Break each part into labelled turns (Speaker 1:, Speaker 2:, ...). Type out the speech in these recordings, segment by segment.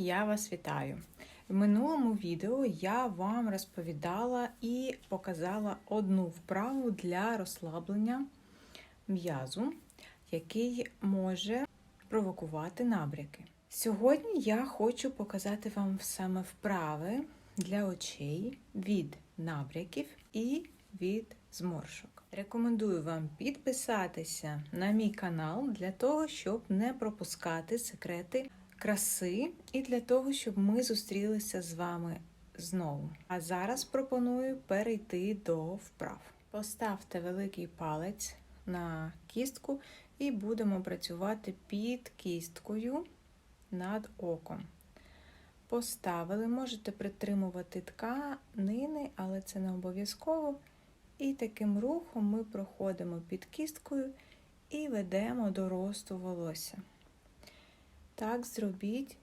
Speaker 1: Я вас вітаю! В минулому відео я вам розповідала і показала одну вправу для розслаблення м'язу, який може провокувати набряки. Сьогодні я хочу показати вам саме вправи для очей від набряків і від зморшок. Рекомендую вам підписатися на мій канал для того, щоб не пропускати секрети краси і для того, щоб ми зустрілися з вами знову. А зараз пропоную перейти до вправ. Поставте великий палець на кістку і будемо працювати під кісткою над оком. Поставили, можете притримувати тканини, але це не обов'язково. І таким рухом ми проходимо під кісткою і ведемо до росту волосся. Так зробіть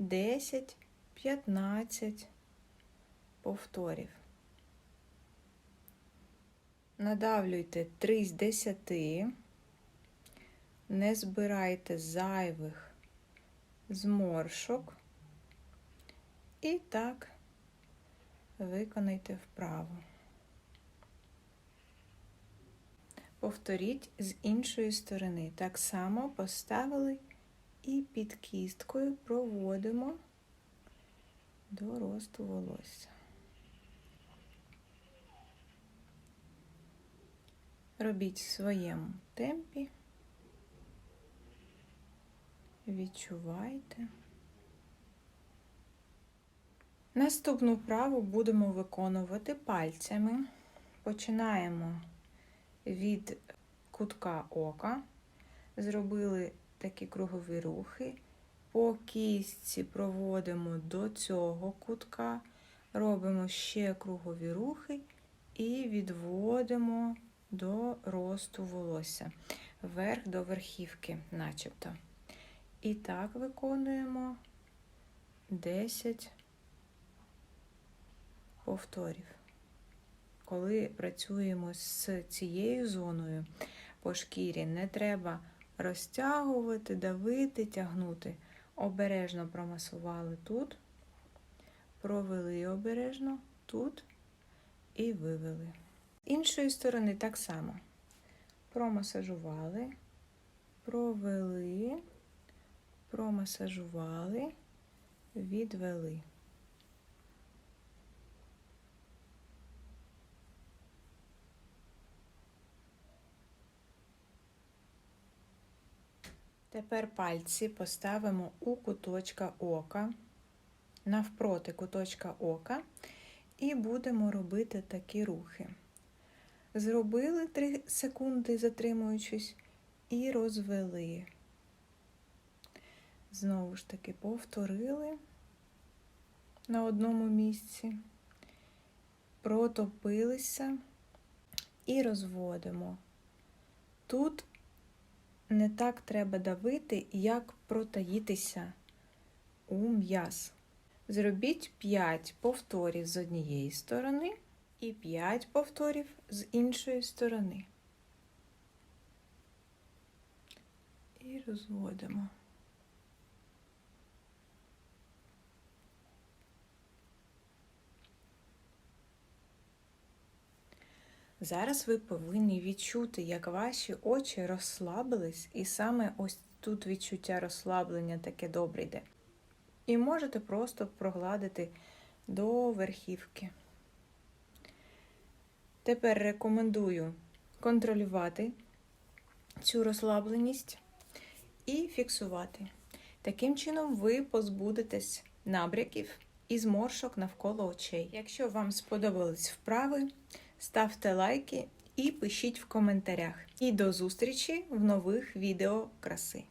Speaker 1: 10-15 повторів. Надавлюйте 3 з 10, не збирайте зайвих зморшок. І так виконайте вправо. Повторіть з іншої сторони. Так само поставили і під кісткою проводимо до росту волосся. Робіть в своєму темпі, відчувайте. Наступну вправу будемо виконувати пальцями. Починаємо від кутка ока, зробили такі кругові рухи. По кістці проводимо до цього кутка, робимо ще кругові рухи і відводимо до росту волосся, вверх до верхівки, начебто. І так виконуємо 10 повторів. Коли працюємо з цією зоною по шкірі, не треба розтягувати, давити, тягнути. Обережно промасували тут, провели обережно тут і вивели. Іншої сторони так само. Промасажували, провели, промасажували, відвели. Тепер пальці поставимо у куточка ока, навпроти куточка ока, і будемо робити такі рухи. Зробили 3 секунди, затримуючись, і розвели. Знову ж таки, повторили на одному місці, протопилися і розводимо. Тут не так треба давити, як протаїтися у м'яз. Зробіть 5 повторів з однієї сторони і 5 повторів з іншої сторони. І розводимо. Зараз ви повинні відчути, як ваші очі розслабились, і саме ось тут відчуття розслаблення таке добре йде. І можете просто прогладити до верхівки. Тепер рекомендую контролювати цю розслабленість і фіксувати. Таким чином, ви позбудетесь набряків і зморшок навколо очей. Якщо вам сподобались вправи, ставте лайки і пишіть в коментарях. І до зустрічі в нових відео краси.